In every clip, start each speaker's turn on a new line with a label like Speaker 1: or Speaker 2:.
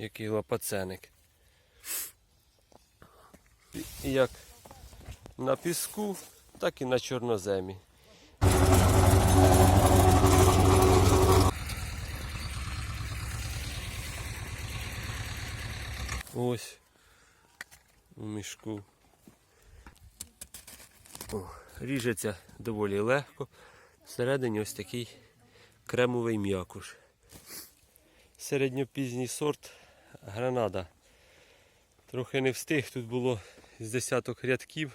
Speaker 1: який лопаценик. Як на піску, так і на чорноземі. Ось у мішку. О, ріжеться доволі легко. Всередині ось такий кремовий м'якуш. Середньопізній сорт гранада. Трохи не встиг, тут було з десяток рядків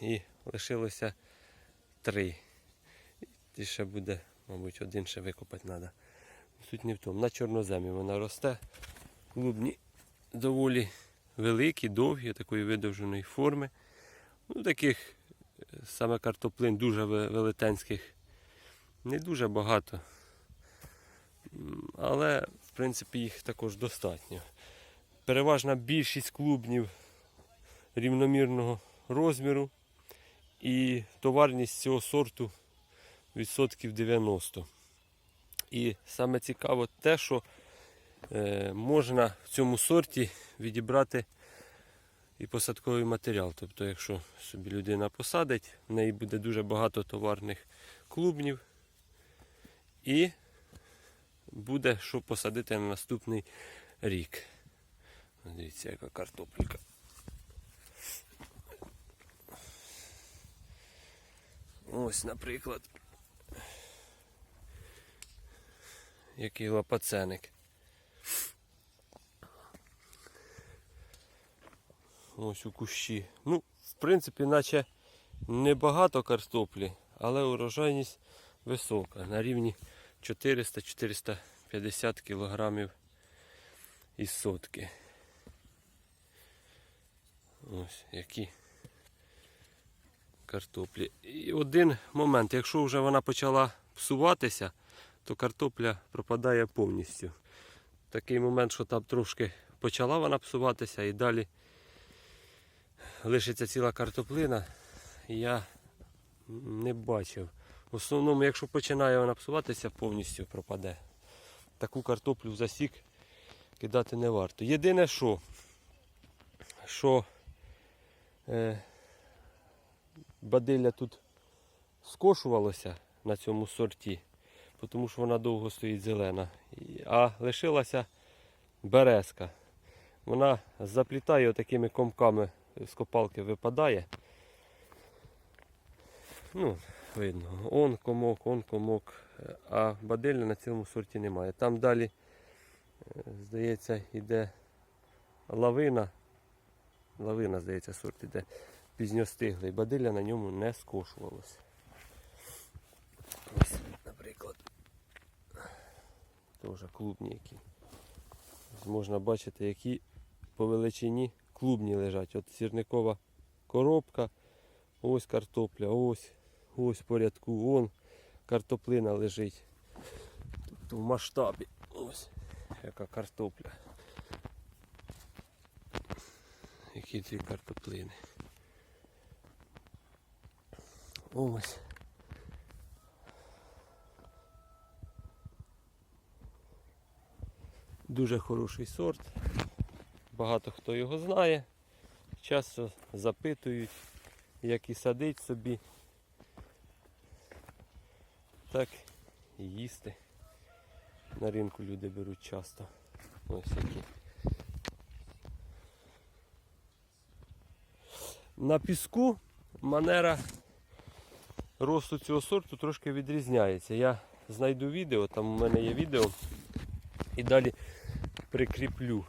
Speaker 1: і лишилося три. І ще буде, мабуть, один ще викопати треба. Суть не в тому. На чорноземі вона росте. Клубні доволі великі, довгі, такої видовженої форми. Ну, таких саме картоплин дуже велетенських не дуже багато. Але, в принципі, їх також достатньо. Переважна більшість клубнів рівномірного розміру і товарність цього сорту відсотків 90. І саме цікаво те, що е, можна в цьому сорті відібрати і посадковий матеріал. Тобто, якщо собі людина посадить, в неї буде дуже багато товарних клубнів і буде що посадити на наступний рік. Дивіться, яка картопелька. Ось, наприклад, який лопаценик. Ось у кущі. Ну, в принципі, наче небагато картоплі, але урожайність висока. На рівні 400-450 кілограмів із сотки. Ось які картоплі. І один момент, якщо вже вона почала псуватися, то картопля пропадає повністю. Такий момент, що там трошки почала вона псуватися і далі лишиться ціла картоплина, я не бачив. В основному, якщо починає вона псуватися, повністю пропаде. Таку картоплю в засік кидати не варто. Єдине, що, що е, бадилля тут скошувалося на цьому сорті, тому що вона довго стоїть зелена. А лишилася березка. Вона заплітає такими комками з копалки випадає. Ну, видно, он комок, он комок, а баделя на цьому сорті немає. Там далі, е, здається, йде лавина. Лавина, здається, сорт іде пізньостиглий. Баделя на ньому не скошувалося. Ось, наприклад. Теж клубні які. Можна бачити, які по величині клубні лежать. От сірникова коробка, ось картопля, ось, ось по рядку, вон картоплина лежить. Тобто в масштабі. Ось яка картопля. Які дві картоплини. Ось. Дуже хороший сорт. Багато хто його знає. Часто запитують, як і садить собі. Так і їсти. На ринку люди беруть часто. Ось які. На піску манера росту цього сорту трошки відрізняється. Я знайду відео, там у мене є відео і далі прикріплю.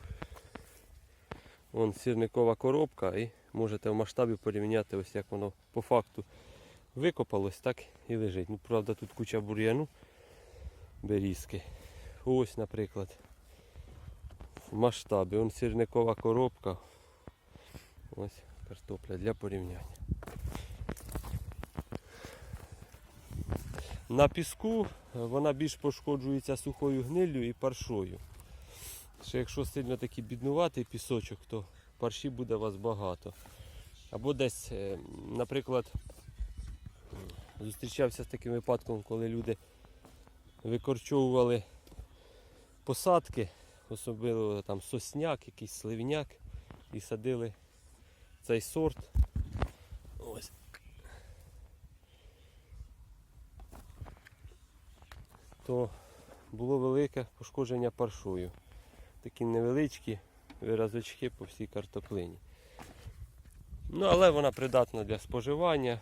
Speaker 1: Вон сірникова коробка і можете в масштабі порівняти, ось як воно по факту викопалось, так і лежить. Ну, правда, тут куча бур'яну берізки. Ось, наприклад, в масштабі. Вон сірникова коробка. Ось картопля для порівняння. На піску вона більш пошкоджується сухою гниллю і паршою. Ще якщо сильно такий біднуватий пісочок, то парші буде у вас багато. Або десь, е, наприклад, зустрічався з таким випадком, коли люди викорчовували посадки, особливо там сосняк, якийсь сливняк, і садили цей сорт. Ось. То було велике пошкодження паршою. Такі невеличкі виразочки по всій картоплині. Ну, але вона придатна для споживання.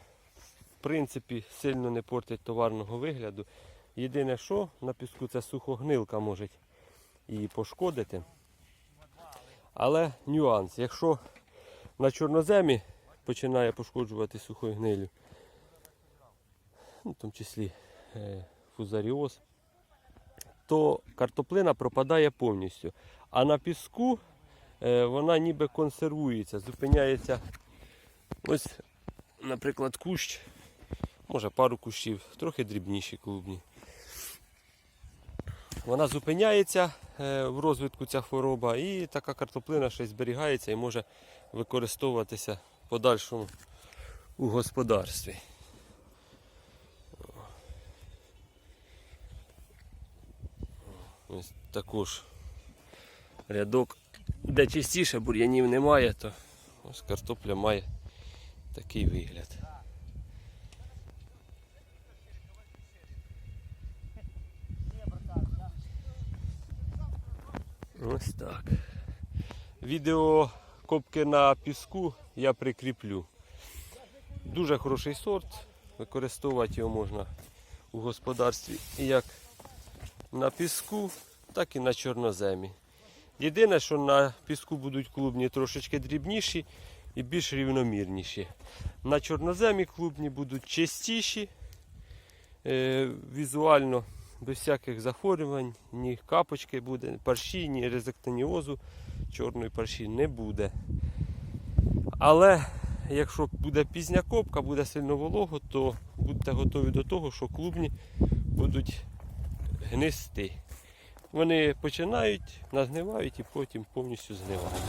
Speaker 1: Принципі, сильно не портить товарного вигляду. Єдине, що на піску це сухогнилка може її пошкодити. Але нюанс, якщо на чорноземі починає пошкоджувати сухою гнилю, ну, в тому числі е, фузаріоз, то картоплина пропадає повністю. А на піску е, вона ніби консервується, зупиняється. Ось, наприклад, кущ, може пару кущів, трохи дрібніші клубні. Вона зупиняється е, в розвитку ця хвороба, і така картоплина ще зберігається і може використовуватися в подальшому у господарстві. Ось також рядок, де частіше бур'янів немає, то ось картопля має такий вигляд. Ось так. Відео копки на піску я прикріплю. Дуже хороший сорт. Використовувати його можна у господарстві як на піску, так і на чорноземі. Єдине, що на піску будуть клубні трошечки дрібніші і більш рівномірніші. На чорноземі клубні будуть чистіші, е, візуально без всяких захворювань, ні капочки буде, парші, ні резектоніозу чорної парші не буде. Але якщо буде пізня копка, буде сильно волого, то будьте готові до того, що клубні будуть гнисти. Вони починають, нагнивають і потім повністю згнивають.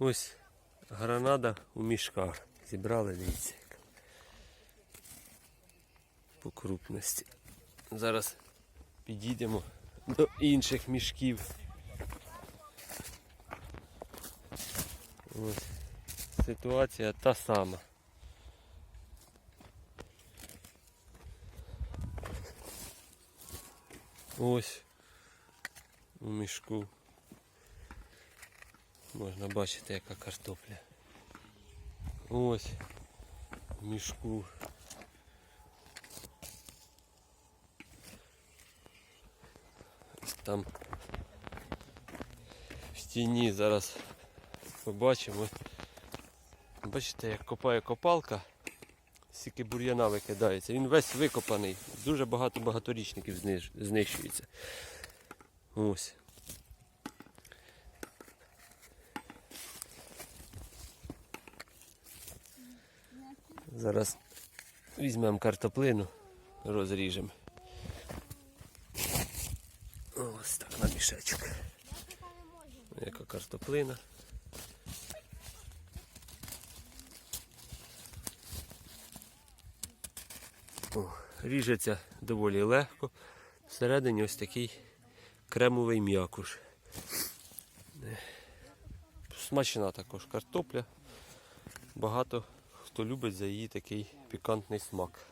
Speaker 1: Ось гранада у мішках. Зібрали, дивіться. По крупності. Зараз підійдемо до інших мішків. Ось ситуація та сама. Ось у мішку. Можна бачити, яка картопля. Ось в мішку. Там в стіні зараз побачимо. Бачите, як копає копалка, стільки бур'яна викидається. Він весь викопаний. Дуже багато багаторічників знищується. Ось. Зараз візьмемо картоплину, розріжемо. Ось так на мішечок. Яка картоплина. О, ріжеться доволі легко. Всередині ось такий кремовий м'якуш. Е, Смачна також картопля. Багато хто любить за її такий пікантний смак.